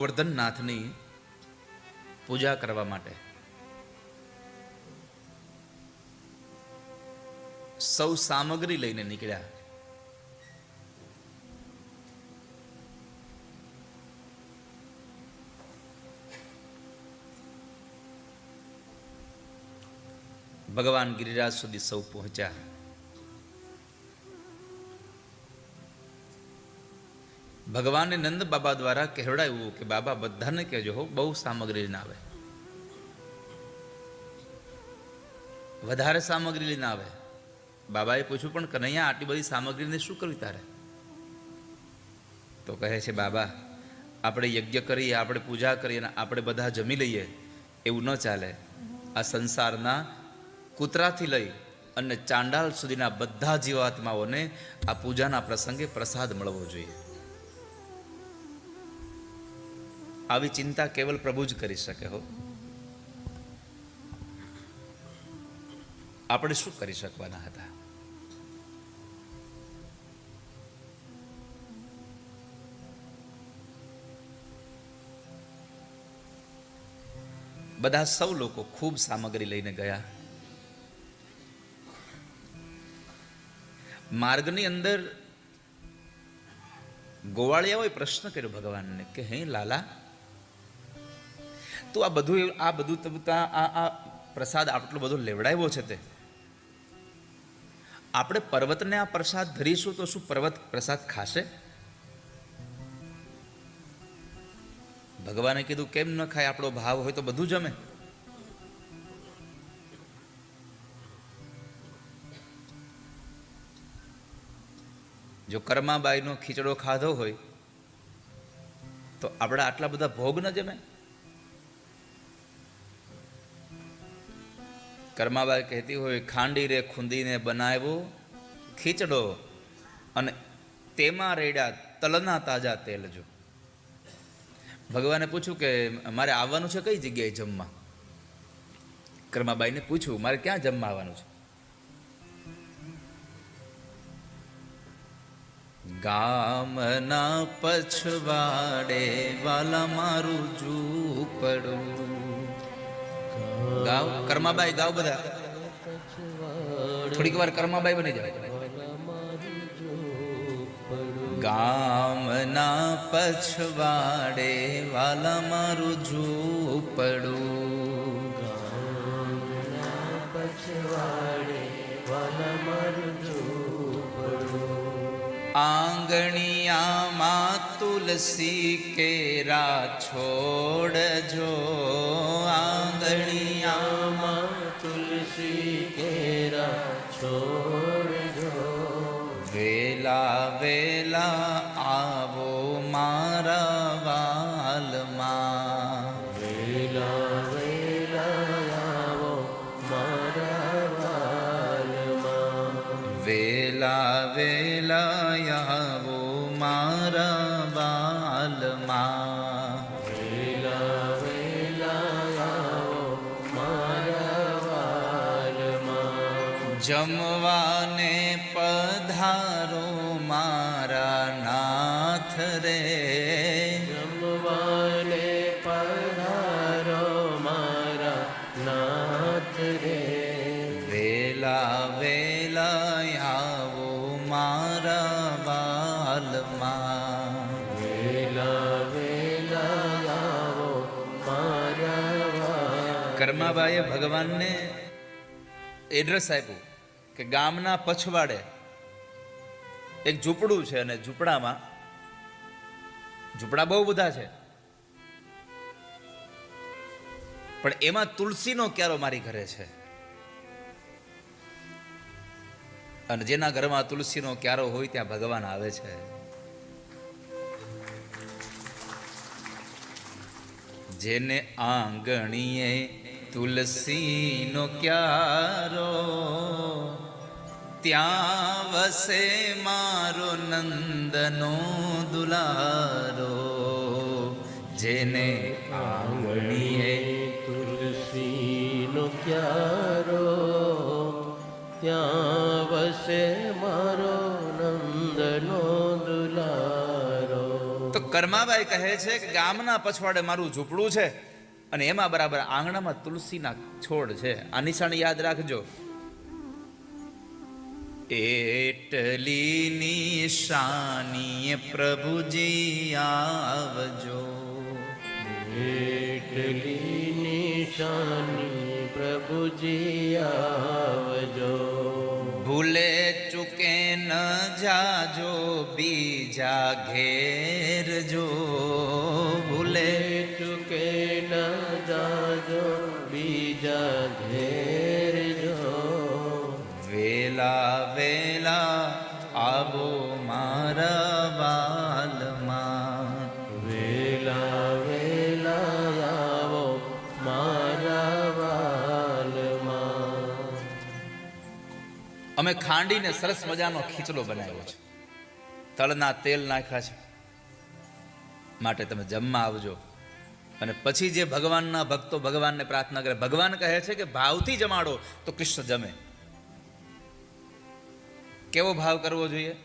ગોવર્ધનનાથની પૂજા કરવા માટે. સૌ સામગ્રી લઈને નીકળ્યા. ભગવાન ગિરિરાજ સુધી સૌ પહોંચ્યા. ભગવાને નંદ બાબા દ્વારા કહેવડાવ્યું કે, બાબા, બધાને કહેજો હો, બહુ સામગ્રી લઈને આવે. વધારે સામગ્રી લઈને આવે. બાબાએ પૂછ્યું, પણ કનૈયા, આટલી બધી સામગ્રીને શું કરવી તારે? તો કહે છે, બાબા, આપણે યજ્ઞ કરીએ, આપણે પૂજા કરીએ અને આપણે બધા જમી લઈએ. એવું ન ચાલે. આ સંસારના કૂતરાથી લઈ અને ચાંડાલ સુધીના બધા જીવાત્માઓને આ પૂજાના પ્રસંગે પ્રસાદ મળવો જોઈએ. આવી ચિંતા કેવલ પ્રભુ જ કરી શકે હો. આપણે શું કરી શકવાના હતા? બધા સૌ લોકો ખૂબ સામગ્રી લઈને ગયા. માર્ગની અંદર ગોવાળિયાઓએ પ્રશ્ન કર્યો ભગવાનને કે, હે લાલા તું આ બધું આ બધું આ આ પ્રસાદ આટલો બધો લેવડાવ્યો છે તે. આપણે પર્વતને આ પ્રસાદ ધરીશું તો શું પર્વત પ્રસાદ ખાશે? ભગવાને કીધું, કેમ ન ખાય આપણો ભાવ હોય તો બધું જમે. જો કર્માબાઈનો ખીચડો ખાધો હોય, તો આપણે આટલા બધા ભોગ ન જમે? કર્માબાઈ કહેતી હોય ખાંડી રે ખૂંદીને બનાવ્યો ખીચડો અને તેમાં રેડ્યા તલના તાજા તેલ જો. ભગવાને પૂછ્યું કે, મારે આવવાનું છે કઈ જગ્યાએ જમવા? કર્માબાઈને પૂછ્યું, મારે ક્યાં જમવા આવવાનું છે? ગામના પછવાડે વાલા મારું ઝૂંપડું ગાવ કર્માબાઈ ગાવ બધા. થોડીક વાર કર્માબાઈ બની જાય. ગામના પછવાડે વાલા મારું ઝૂંપડું આંગણિયામાં તુલસી કેરા છોડજો. નાથ રે જમવાને પધારો મારા નાથ રે. વેલા વેલા આવો મારા બાલમાં. વેલા વેલા આવો મારા કર્માબાઈએ ભગવાનને એડ્રેસ આપ્યું કે ગામના પછવાડે એક ઝૂંપડું છે અને ઝૂંપડામાં ઝૂંપડા બહુ બધા છે. પણ એમાં તુલસીનો ક્યારો મારી ઘરે છે. અને જેના ઘરમાં તુલસીનો ક્યારો હોય ત્યાં ભગવાન આવે છે. જેને આંગણીએ તુલસીનો ક્યારો ત્યાં વસે મારો નંદનો દુલારો જેને આંગણીએ તુલસીનો ક્યારો ત્યાં વસે મારો નંદનો દુલારો તો પરમાબાઈ કહે છે કે ગામના પછવાડે મારું ઝૂંપડું છે અને એમાં બરાબર આંગણામાં તુલસીના છોડ છે. આ નિશાન યાદ રાખજો. એટલી નિશાની પ્રભુજી આવજો. એટલી નિશાની પ્રભુજી આવજો. ભૂલે ચૂકે ન જાજો બીજા ઘેર જો. ભૂલે ચૂકે ન જાજો બીજા ઘેર જો. વેલા વેલા અમે ખાંડીને સરસ મજાનો ખીચડો બનાવ્યો છે. તળના તેલ નાખ્યા છે. માટે તમે જમવા આવજો. અને પછી જે ભગવાનના ભક્તો ભગવાનને પ્રાર્થના કરે, ભગવાન કહે છે કે ભાવથી જમાડો તો કૃષ્ણ જમે. કેવો ભાવ કરવો જોઈએ?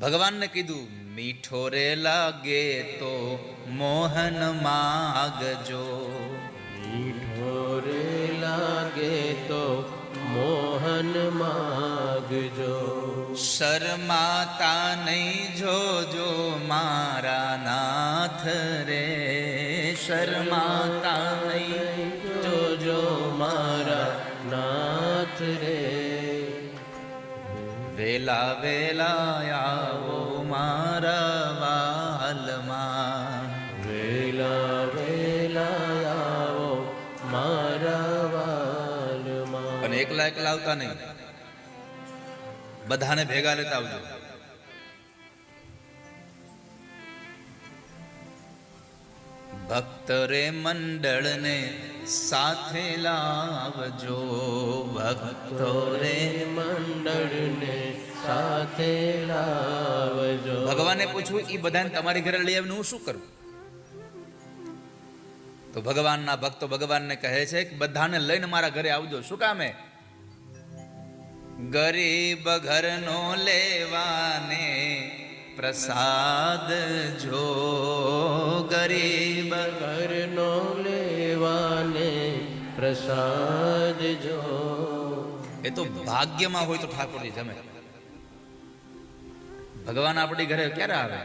ભગવાનને કીધું, મીઠો રે લાગે તો મોહન માગજો. મીઠો રે લાગે તો મોહન માગજો. શરમાતા નહીં જોજો મારા નાથ રે. શરમાતા નહીં જોજો મારા નાથ રે. વેલા વેલા આવો મારા વાલમાં એકલા એકલા આવતા નહીં. બધાને ભેગા લેતા આવજો. ભક્ત રે મંડળને સાથે લાવજો. ભક્તો રે મંડળને સાથે લાવજો. ભગવાને પૂછ્યું એ બધાને તમારી ઘરે લઈ આવીને હું શું કરું? તો ભગવાનના ભક્તો ભગવાનને કહે છે કે, બધાને લઈને મારા ઘરે આવજો. શું કામે ગરીબ ઘરનો લેવાને પ્રસાદ જો ગરીબ ઘરનો લેવાને પ્રસાદ જો. એ તો ભાગ્યમાં હોય તો ઠાકોરજી જમે. ભગવાન આપણી ઘરે ક્યારે આવે?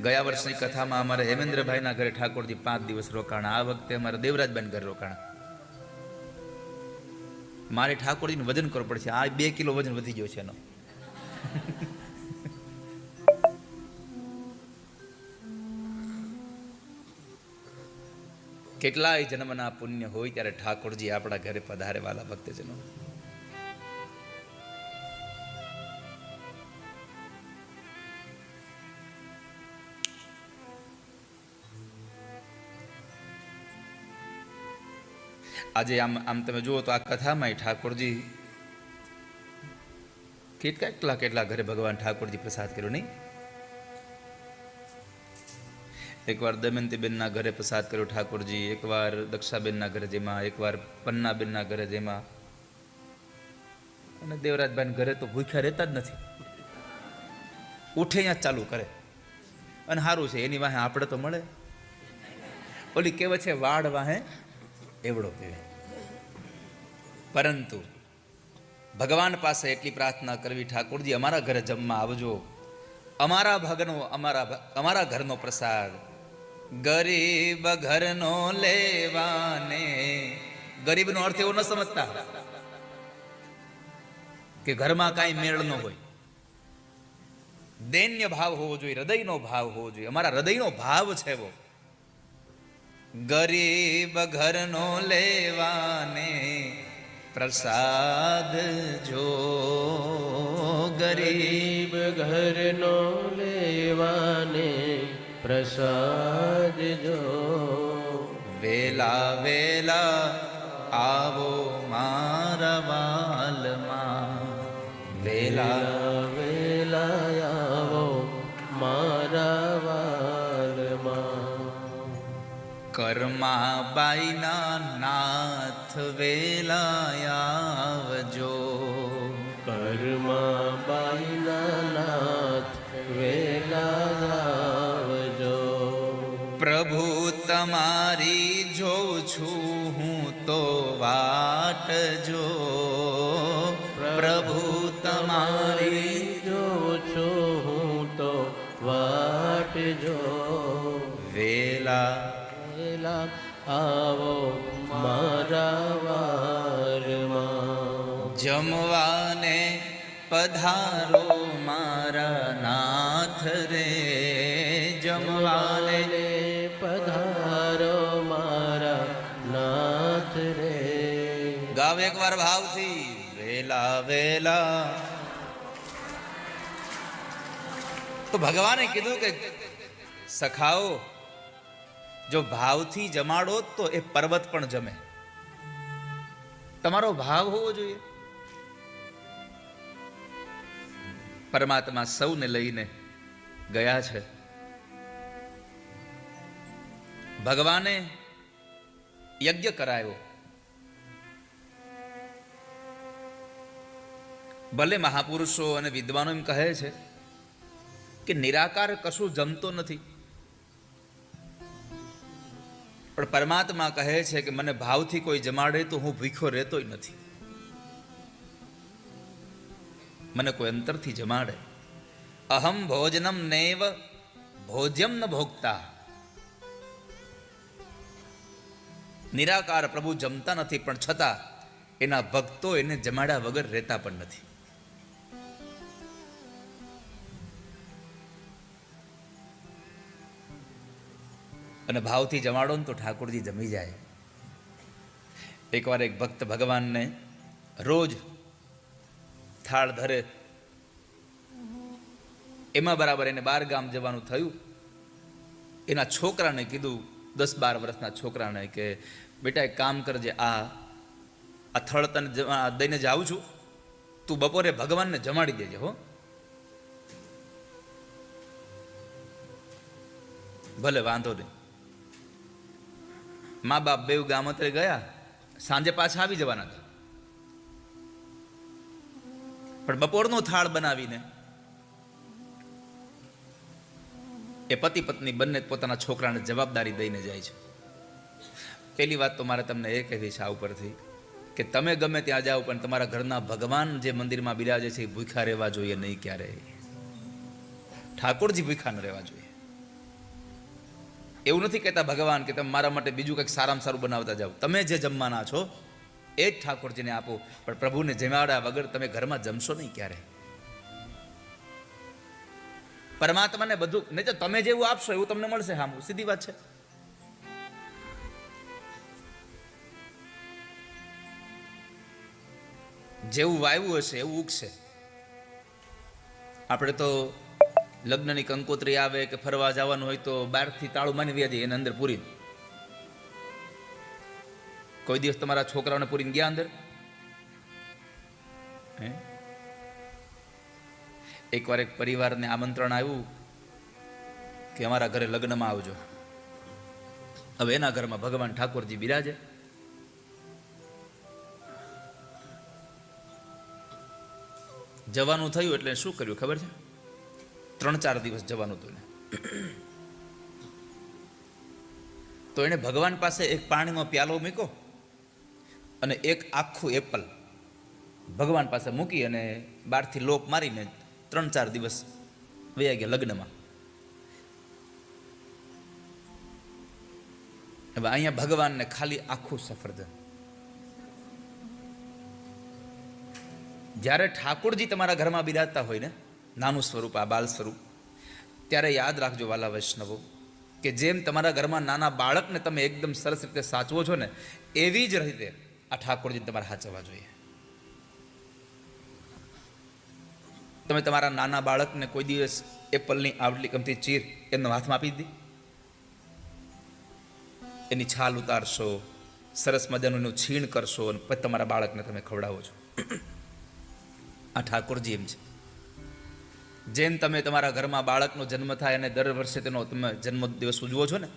ગયા વર્ષની કથામાં અમારે હેમેન્દ્રભાઈના ઘરે ઠાકોરજી પાંચ દિવસ રોકાણા આ વખતે અમારે દેવરાજબેન ઘરે રોકાણા. મારે ઠાકોરજીનું વજન કરવું પડશે. આ બે કિલો વજન વધી ગયો છે એનો. કેટલાય જન્મના પુણ્ય હોય ત્યારે ઠાકોરજી આપણા ઘરે પધારે વાલા ભક્તજનો. આજે આમ આમ તમે જુઓ તો આ કથામાં ઠાકોરજી કેટલા કેટલા ઘરે ભગવાન ઠાકોરજી પ્રસાદ કર્યો નહીં? એકવાર દમયંતીબેનના ઘરે પ્રસાદ કર્યો ઠાકોરજી, એકવાર દક્ષાબેનના ઘરે જેમાં, એકવાર પન્નાબેનના ઘરે જેમાં. અને દેવરાજભાઈ ઘરે તો ભૂખ્યા રહેતા જ નથી. ઉઠે અહીંયા ચાલુ કરે. અને સારું છે, એની વાહે આપણે તો મળે. ઓલી કહેવત છે, વાડ વાહે એવડો પીવે પરંતુ ભગવાન પાસે એટલી પ્રાર્થના કરવી ઠાકોરજી, અમારા ઘરે જમવા આવજો. અમારા ભગનો, અમારા અમારા ઘરનો પ્રસાદ ગરીબ ઘરનો લેવાને. ગરીબનો અર્થ એવો ન સમજતા કે ઘરમાં કાંઈ મેળ ન હોય. દૈન્ય ભાવ હોવો જોઈએ, હૃદયનો ભાવ હોવો જોઈએ. અમારા હૃદયનો ભાવ છે એવો. ગરીબ ઘરનો લેવાને પ્રસાદ જો. ગરીબ ઘરનો લેવાને પ્રસાદ જો. વેલા વેલા આવો મારા વાલમાં. વેલા વેલા કર્મા બાઈના નાથ વેલાયાવજો કરમાબાઈના કર્મા બાઈના નાથ વેલાયાવજો પ્રભુ તમારી જોઉં છું હું તો વાટ જો. પ્રભુ તમારી જો છું હું તો વાટ જો. વેલા આવો મારા વારમાં. જમવાને પધારો મારા નાથ રે. જમવાને પધારો મારા નાથ રે. ગાવ એકવાર ભાવથી. વેલા વેલા. તો ભગવાને કીધું કે સખાઓ જો ભાવથી જમાડો તો એ પર્વત પણ જમે. તમારો ભાવ હોવો જોઈએ. પરમાત્મા સૌને લઈને ગયા છે. ભગવાને યજ્ઞ કરાયો. ભલે મહાપુરુષો અને વિદ્વાનો એમ કહે છે કે નિરાકાર કશું જમતો નથી. પણ પરમાત્મા કહે છે કે મને ભાવથી કોઈ જમાડે તો હું ભૂખ્યો રહેતોય નથી. મને કોઈ અંતરથી જમાડે. અહમ ભોજનમ નૈવ ભોજ્યમ ન ભોગતા નિરાકાર પ્રભુ જમતા નથી, પણ છતાં એના ભક્તો એને જમાડ્યા વગર રહેતા પણ નથી. અને ભાવથી જમાડો ને તો ઠાકોરજી જમી જાય. એકવાર એક ભક્ત ભગવાનને રોજ થાળ ધરે. એમાં બરાબર એને બાર ગામ જવાનું થયું. એના છોકરાને કીધું, દસ બાર વર્ષના છોકરાને કે, બેટા, એક કામ કરજે, આ આ થળ તને દઈને જાઉં છું. તું બપોરે ભગવાનને જમાડી દેજે, હો. ભલે વાંધો નહીં. મા બાપ બેવ ગામત્રે ગયા. સાંજે પાછા આવી જવાના હતા. પણ બપોરનો થાળ બનાવીને એ પતિ પત્ની બંને પોતાના છોકરાને જવાબદારી દઈને જાય છે. પહેલી વાત તો મારે તમને એ કહેવી છે આ ઉપરથી કે તમે ગમે ત્યાં જાઓ, પણ તમારા ઘરના ભગવાન જે મંદિરમાં બિરાજે છે એ ભૂખ્યા રહેવા જોઈએ નહીં ક્યારેય. ઠાકોરજી ભૂખ્યા ન રહેવા જોઈએ. એવું નથી કહેતા, ભગવાન, કે તમે મારા માટે બીજું કંઈક સારામાં સારું બનાવતા જાઓ. તમે જે જમવાના છો, એ જ ઠાકોરજીને આપો. પણ પ્રભુને જમાડ્યા વગર તમે ઘરમાં જમશો નહીં ક્યારે? પરમાત્માને બધું, નહીં તો તમે જેવું આપશો, એવું તમને મળશે હા સીધી વાત છે. જેવું વાવ્યું હશે, એવું ઉગશે. આપણે તો લગ્નની કંકોત્રી આવે કે ફરવા જવાનું હોય તો બહારથી તાળું માની જઈએ એને અંદર પૂરી કોઈ દિવસ તમારા છોકરાઓને પૂરીને ગયા અંદર? હે? એકવાર એક પરિવારને આમંત્રણ આવ્યું કે અમારા ઘરે લગ્નમાં આવજો. હવે એના ઘરમાં ભગવાન ઠાકોરજી બિરાજે. જવાનું થયું એટલે શું કર્યું, ખબર છે? ત્રણ ચાર દિવસ જવાનું હતું એને. તો એણે ભગવાન પાસે એક પાણીનો પ્યાલો મૂક્યો અને એક આખું એપલ ભગવાન પાસે મૂકી અને બહારથી લોક મારીને ત્રણ ચાર દિવસ વયા ગયા લગ્નમાં. હવે અહીંયા ભગવાનને ખાલી આખું સફરજન જ્યારે ઠાકોરજી તમારા ઘરમાં બિરાજતા હોય ને નાનું સ્વરૂપ, આ બાલ સ્વરૂપ. ત્યારે યાદ રાખજો વાલા વૈષ્ણવો, કે જેમ તમારા ઘરમાં નાના બાળકને તમે એકદમ સરસ રીતે સાચવો છો ને, એવી જ રીતે આ ઠાકોરજી તમારે સાચવવા જોઈએ. તમે તમારા નાના બાળકને કોઈ દિવસ એપલની આવડલી ગમતી ચીર એમનો હાથમાં આપી દીધી? એની છાલ ઉતારશો, સરસ મજાનું એનું છીણ કરશો અને પછી તમારા બાળકને તમે ખવડાવો છો. આ ઠાકોરજી એમ છે. જેમ તમે તમારા ઘરમાં બાળકનો જન્મ થાય અને દર વર્ષે તેનો તમે જન્મદિવસ ઉજવો છો ને